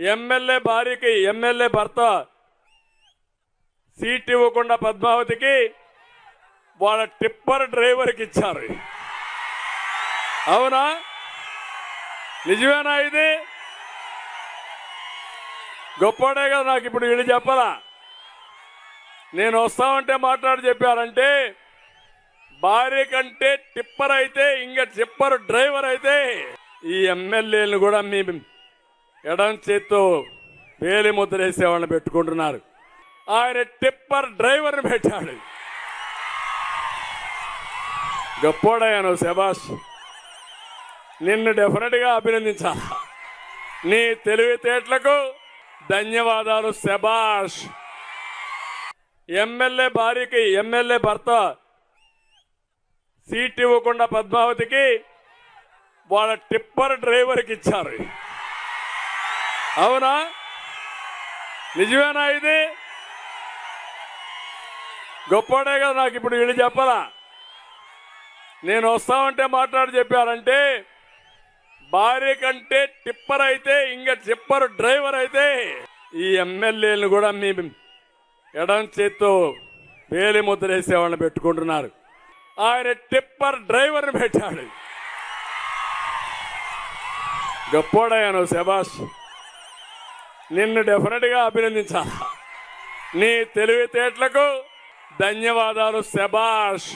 MLA భార్యకి MLA భర్త seat ఇవ్వకుండా పద్మావతికి వాళ్ళ టిప్పర్ డ్రైవర్కి ఇచ్చారు. అవునా? నిజమేనా ఇది? గొప్పడే కదా నాకు ఇప్పుడు వీళ్ళు చెప్పాలా? నేను వస్తామంటే మాట్లాడి చెప్పారంటే భార్య కంటే టిప్పర్ అయితే ఇంకా టిప్పర్ డ్రైవర్ అయితే ఈ ఎమ్మెల్యేలు కూడా మీ ఎడం చేత్తో వేలి ముద్రేసే వాళ్ళని పెట్టుకుంటున్నారు. ఆయన టిప్పర్ డ్రైవర్ని పెట్టాడు. గొప్పోడయ్యాను శబాష్ నిన్ను డెఫినెట్గా అభినందించాలి నీ తెలివితేటలకు ధన్యవాదాలు శబాష్ ఎమ్మెల్యే భార్యకి ఎమ్మెల్యే భర్త సీట్ ఇవ్వకుండా పద్మావతికి వాళ్ళ టిప్పర్ డ్రైవర్కి ఇచ్చారు. అవునా? నిజమేనా ఇది? గొప్పడే కదా నాకు ఇప్పుడు వీళ్ళు చెప్పరా నేను వస్తామంటే మాట్లాడి చెప్పారంటే భార్య కంటే టిప్పర్ అయితే ఇంకా టిప్పర్ డ్రైవర్ అయితే ఈ ఎమ్మెల్యేలను కూడా మీ ఎడం చేత్తో వేలి ముద్రేసే వాళ్ళని పెట్టుకుంటున్నారు. ఆయన టిప్పర్ డ్రైవర్ని పెట్టాడు. గొప్పోడయ్యాను శబాష్ నిన్ను డెఫినెట్గా అభినందించాలి నీ తెలివితేటలకు ధన్యవాదాలు శబాష్